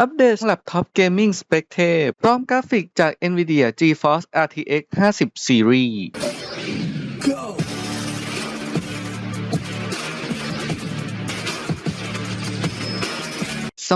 อัปเดตสำหรับ Top Gaming Spec เทพพร้อมกราฟิกจาก NVIDIA GeForce RTX 50 Series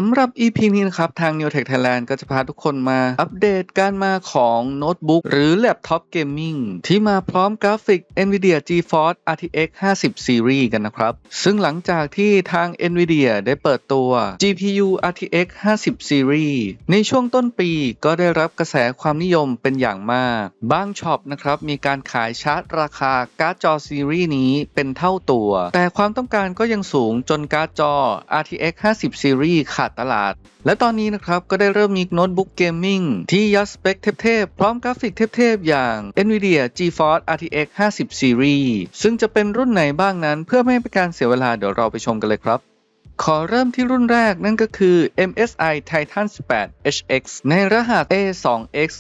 สำหรับ EP นี้นะครับ ทาง Neotech Thailand ก็จะพาทุกคนมาอัปเดตการมาของโน้ตบุ๊กหรือแล็ปท็อปเกมมิ่งที่มาพร้อมกราฟิก NVIDIA GeForce RTX 50 Series กันนะครับ ซึ่งหลังจากที่ทาง NVIDIA ได้เปิดตัว GPU RTX 50 Series ในช่วงต้นปีก็ได้รับกระแสความนิยมเป็นอย่างมาก บางช็อปนะครับ มีการขายชาร์จราคาการ์ดจอซีรีส์นี้เป็นเท่าตัว แต่ความต้องการก็ยังสูงจนการ์ดจอ RTX 50 Series ขาดตลาด และตอนนี้นะครับก็ได้เริ่มมีโน้ตบุ๊กเกมมิ่งที่ยัดสเปคเทพๆ พร้อมกราฟิกเทพๆ อย่าง NVIDIA GeForce RTX 50 Series ซึ่งจะเป็นรุ่นไหนบ้างนั้นเพื่อไม่ให้เป็นการเสียเวลาเดี๋ยวเราไปชมกันเลยครับ ขอเริ่มที่รุ่นแรกนั่นก็คือ MSI Titan 18 HX ในรหัส A2X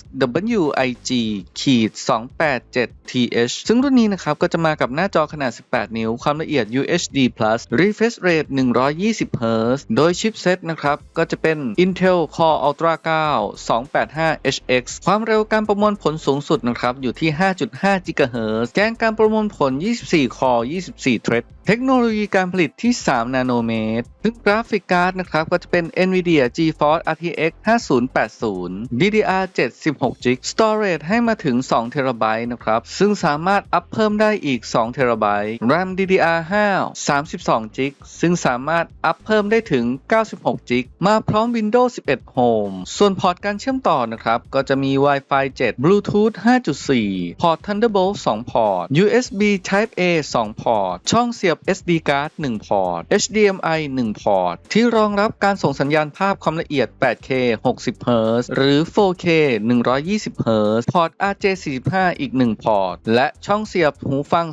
WIG ขีด287 TH ซึ่งรุ่นนี้นะครับก็จะมากับหน้าจอขนาด 18 นิ้ว ความละเอียด UHD Plus refresh rate 120 Hz โดยชิปเซตนะครับ ก็จะเป็น Intel Core Ultra 9 285 HX ความเร็วการประมวลผลสูงสุดนะครับ อยู่ที่ 5.5 GHz แกนการประมวลผล 24 Core 24 Thread เทคโนโลยีการผลิตที่ 3 นาโนเมตรซึ่งกราฟิกการ์ดนะครับก็จะเป็น NVIDIA GeForce RTX 5080 DDR7 16 g b Storage ให้มาถึง2 t b นะครับ ซึ่งสามารถอัพเพิ่มได้อีก2 t b RAM DDR5 32 g b ซึ่งสามารถอัพเพิ่มได้ถึง 96 g b มาพร้อม Windows 11 Home ส่วนพอร์ตการเชื่อมต่อนะครับ ก็จะมี Wi-Fi 7 Bluetooth 5.4 พอร์ต Thunderbolt 2 พอร์ต USB Type A 2 พอร์ต ช่องเสียบ SD card 1 พอร์ต HDMI 1พอร์ต ที่รองรับการส่งสัญญาณภาพความละเอียด 8K 60 Hz หรือ 4K 120 Hz พอร์ต RJ45 อีก 1 พอร์ต และช่องเสียบหูฟัง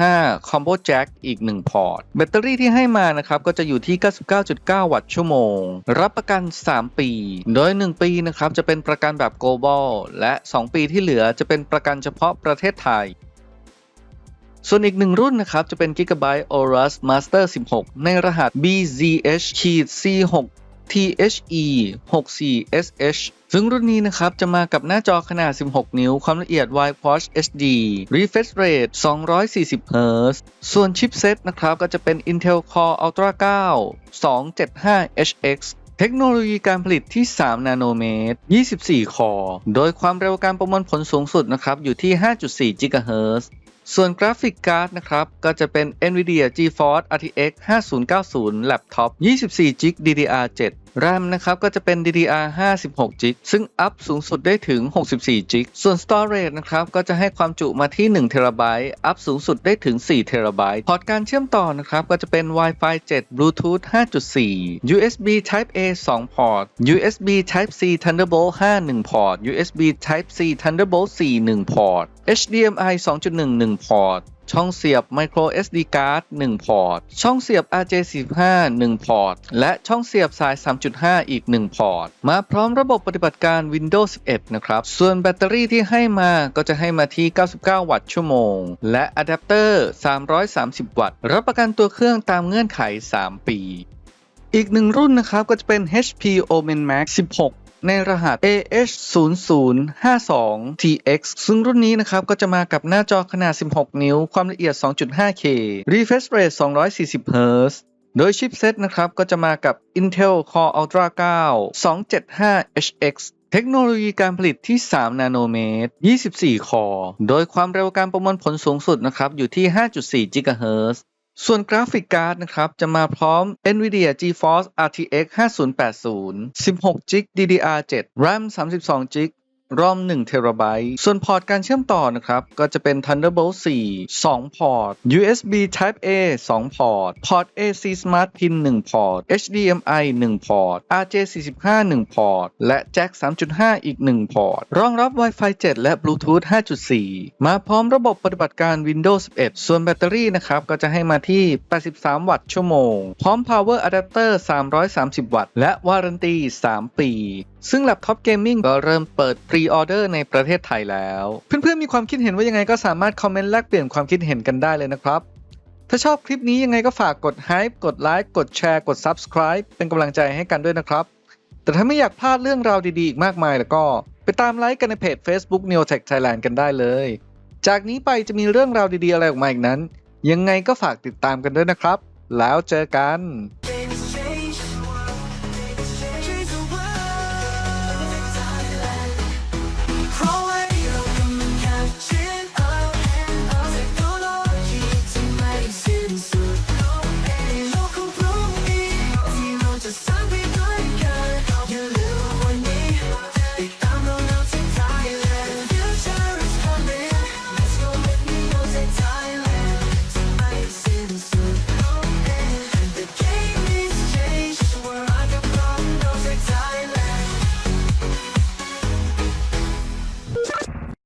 3.5 Combo Jack อีก 1 พอร์ต แบตเตอรี่ที่ให้มานะครับ ก็จะอยู่ที่ 99.9 วัตต์ชั่วโมง รับประกัน 3 ปี โดย 1 ปีนะครับ จะเป็นประกันแบบ global และ 2 ปีที่เหลือจะเป็นประกันเฉพาะประเทศไทย ส่วนอีกหนึ่งรุ่นนะครับ จะเป็น Gigabyte Aorus Master 16 ในรหัส BZH C6 THE 64 SH ซึ่งรุ่นนี้นะครับ จะมากับหน้าจอขนาด 16 นิ้ว ความละเอียด Wide Watch HD Refresh Rate 240 Hz ส่วนชิปเซตนะครับ ก็จะเป็น Intel Core Ultra 9 275 HX เทคโนโลยีการผลิตที่ 3 นาโนเมตร 24 คอร์โดยความเร็วการประมวลผลสูงสุดนะครับ อยู่ที่ 5.4 GHz ส่วนกราฟิกการ์ดนะครับ ก็จะเป็น Nvidia GeForce RTX 5090 Laptop 24GB DDR7 RAM นะครับก็จะเป็น DDR 56 g b ซึ่งอัพสูงสุดได้ถึง 64 g b ส่วน Storage นะครับก็จะให้ความจุมาที่1 t b อัพสูงสุดได้ถึง4 t b พอร์ตการเชื่อมต่อนะครับก็จะเป็น Wi-Fi 7 Bluetooth 5.4 USB Type A 2 พอร์ต USB Type C Thunderbolt 5 1 พอร์ต USB Type C Thunderbolt 4 1 พอร์ต HDMI 2.1 1 พอร์ต ช่องเสียบ Micro SD card 1 พอร์ต ช่องเสียบ RJ45 1 พอร์ต และช่องเสียบสาย 3.5 อีก 1 พอร์ต มาพร้อมระบบปฏิบัติการ Windows 11 นะครับ ส่วนแบตเตอรี่ที่ให้มาก็จะให้มาที่ 99 วัตต์ชั่วโมง และอะแดปเตอร์ 330 วัตต์ รับประกันตัวเครื่องตามเงื่อนไข 3 ปีอีกหนึ่งรุ่นนะครับก็จะเป็น HP Omen Max 16 ในรหัส AH0052TX ซึ่งรุ่นนี้นะครับก็จะมากับหน้าจอขนาด 16 นิ้ว ความละเอียด 2.5K refresh rate 240 Hz โดยชิปเซตนะครับก็จะมากับ Intel Core Ultra 9 275 HX เทคโนโลยีการผลิตที่ 3 นาโนเมตร 24 คอร์ โดยความเร็วการประมวลผลสูงสุดนะครับอยู่ที่ 5.4 GHz ส่วนกราฟิกการ์ดนะครับ จะมาพร้อม NVIDIA GeForce RTX 5080 16 g b DDR7 RAM 32GB g b ROM 1 t b ส่วนพอร์ตการเชื่อมต่อนะครับ ก็จะเป็น Thunderbolt 4 2 พอร์ต USB Type A 2 พอร์ต พอร์ต AC Smart Pin 1 พอร์ต HDMI 1 พอร์ต RJ45 1 พอร์ต และแจ็ค3.5 อีก 1 พอร์ต รองรับ Wi-Fi 7 และ Bluetooth 5.4 มาพร้อมระบบปฏิบัติการ Windows 11 ส่วนแบตเตอรี่นะครับ ก็จะให้มาที่ 83 วัตต์ชั่วโมง พร้อม Power Adapter 330 วัตต์ และวารันตี 3 ปี ซึ่งแล็ปท็อปเกมมิ่งก็เริ่มเปิดพรีออเดอร์ในประเทศไทยแล้ว เพื่อนๆมีความคิดเห็นว่ายังไงก็สามารถคอมเมนต์แลกเปลี่ยนความคิดเห็นกันได้เลยนะครับ ถ้าชอบคลิปนี้ยังไงก็ฝากกด Hype กดไลค์กดแชร์กด Subscribe เป็นกำลังใจให้กันด้วยนะครับ แต่แต่ถ้าไม่อยากพลาดเรื่องราวดีๆอีกมากมายแล้วก็ ไปตามไลค์กันในเพจ Facebook Neotech Thailand กันได้เลย จากนี้ไปจะมีเรื่องราวดีๆอะไรออกมาอีกนั้น ยังไงก็ฝากติดตามกันด้วยนะครับ แล้วเจอกัน